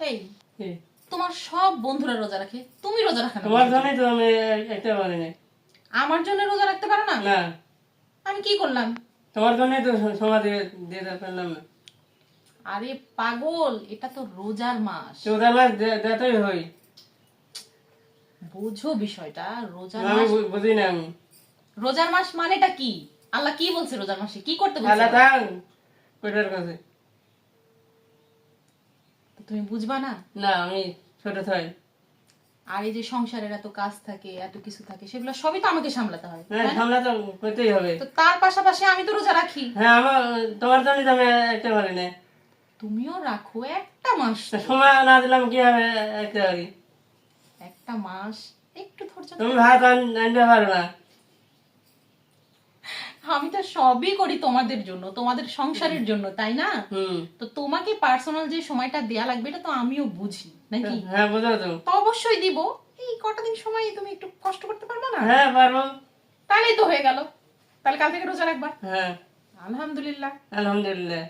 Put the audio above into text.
এই তোমার সব বন্ধুরা রোজা রাখে তুমি রোজা রাখো তোমার জন্যই তো আমি একটা পারি না আমার জন্য রোজা রাখতে পারো না? না। আমি কি করলাম? তোমার জন্যই তো দিয়ে দিয়ে পারলাম না। আরে পাগল এটা তো রোজার মাস। চৌদা মাস দেতেই হই বোঝো বিষয়টা রোজার মাস বুঝি না আমি। রোজার মাস মানেটা কি? আল্লাহ কি বলছে রোজার মাসে? কি করতে বলছে? আল্লাহ কোটার কাছে? তুমি বুঝবা না? না আমি ছোট থাই আর এই যে সংসারের এত কাজ থাকে এত কিছু থাকে সেগুলো সবই তো আমাকে সামলাতে হয় হ্যাঁ সামলা তো করতেই হবে। তো তার পাশাপাশি আমি তো রোজা রাখি। হ্যাঁ আমার তোমার জন্যই তো আমি একটা পারি না। তুমিও রাখো একটা মাস সময় না দিলাম কি হবে? একটা পারি একটা মাস একটু ধৈর্য তুমি ভাত আনতে পারো না। সবই করি তোমাদের জন্য তোমাদের সংসারের জন্য তাই না? তো তোমাকে পার্সোনাল যে সময়টা দেয়া লাগবে এটা তো আমিও বুঝি নাকি? হ্যাঁ বোঝা তো তো অবশ্যই দিব। এই কটা দিন সময় তুমি একটু কষ্ট করতে পারবে না? হ্যাঁ পারব। তাহলেই তো হয়ে গেল। তাহলে কাল থেকে রোজা রাখবা। হ্যাঁ। আলহামদুলিল্লাহ। আলহামদুলিল্লাহ।